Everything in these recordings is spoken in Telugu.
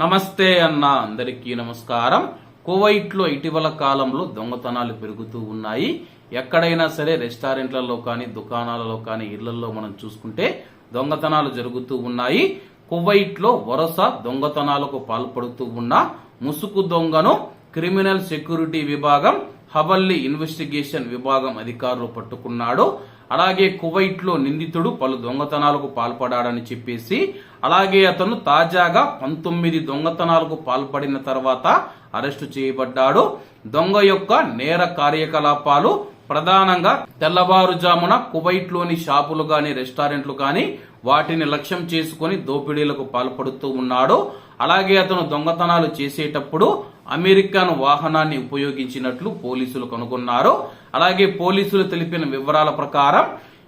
నమస్తే అన్న అందరికీ నమస్కారం. కువైట్లో ఇటీవల కాలంలో దొంగతనాలు పెరుగుతూ ఉన్నాయి. ఎక్కడైనా సరే రెస్టారెంట్లలో కానీ దుకాణాలలో కానీ ఇళ్ళలో మనం చూసుకుంటే దొంగతనాలు జరుగుతూ ఉన్నాయి. కువైట్లో వరుస దొంగతనాలకు పాల్పడుతూ ఉన్న ముసుగు దొంగను క్రిమినల్ సెక్యూరిటీ విభాగం హవల్లీ ఇన్వెస్టిగేషన్ విభాగం అధికారులు పట్టుకున్నాడు. అలాగే కువైట్లో నిందితుడు పలు దొంగతనాలకు పాల్పడాడని చెప్పేసి అలాగే అతను తాజాగా పంతొమ్మిది దొంగతనాలకు పాల్పడిన తర్వాత అరెస్టు చేయబడ్డాడు. దొంగ యొక్క నేర కార్యకలాపాలు ప్రధానంగా తెల్లవారుజామున కువైట్లోని షాపులు గాని రెస్టారెంట్లు గాని వాటిని లక్ష్యం చేసుకుని దోపిడీలకు పాల్పడుతూ ఉన్నాడు. అలాగే అతను దొంగతనాలు చేసేటప్పుడు అమెరికన్ వాహనాన్ని ఉపయోగించినట్లు పోలీసులు కనుగొన్నారు. అలాగే పోలీసులు తెలిపిన వివరాల ప్రకారం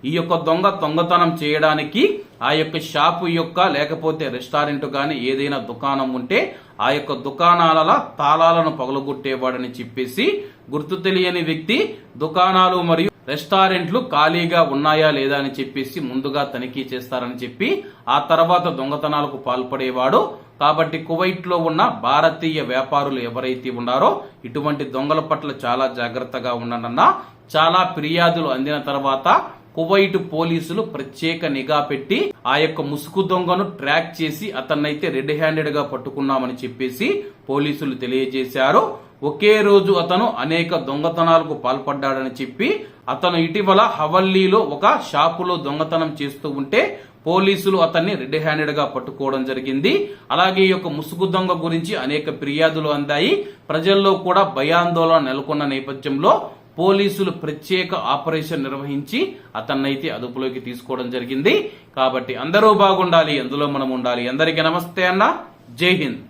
ఈ యొక్క దొంగ దొంగతనం చేయడానికి ఆ యొక్క షాపు యొక్క లేకపోతే రెస్టారెంట్ కానీ ఏదైనా దుకాణం ఉంటే ఆ యొక్క దుకాణాల తాళాలను పగలగొట్టేవాడని చెప్పేసి గుర్తు తెలియని వ్యక్తి దుకాణాలు మరియు రెస్టారెంట్లు ఖాళీగా ఉన్నాయా లేదా అని చెప్పేసి ముందుగా తనిఖీ చేస్తారని చెప్పి ఆ తర్వాత దొంగతనాలకు పాల్పడేవాడు. కాబట్టి కువైట్లో ఉన్న భారతీయ వ్యాపారులు ఎవరైతే ఉన్నారో ఇటువంటి దొంగల పట్ల చాలా జాగ్రత్తగా ఉండనన్న చాలా ఫిర్యాదులు అందిన తర్వాత కువైట్ పోలీసులు ప్రత్యేక నిఘా పెట్టి ఆ యొక్క ముసుగు దొంగను ట్రాక్ చేసి అతన్నైతే రెడ్ హ్యాండెడ్గా పట్టుకున్నామని చెప్పేసి పోలీసులు తెలియజేశారు. ఒకే రోజు అతను అనేక దొంగతనాలకు పాల్పడ్డాడని చెప్పి అతను ఇటీవల హవల్లీలో ఒక షాపులో దొంగతనం చేస్తూ ఉంటే పోలీసులు అతన్ని రెడ్ హ్యాండెడ్గా పట్టుకోవడం జరిగింది. అలాగే ఈ యొక్క ముసుగు దొంగ గురించి అనేక ఫిర్యాదులు అందాయి. ప్రజల్లో కూడా భయాందోళన నెలకొన్న నేపథ్యంలో పోలీసులు ప్రత్యేక ఆపరేషన్ నిర్వహించి అతన్నైతే అదుపులోకి తీసుకోవడం జరిగింది. కాబట్టి అందరూ బాగుండాలి అందులో మనం ఉండాలి. అందరికీ నమస్తే అన్న. జై హింద్.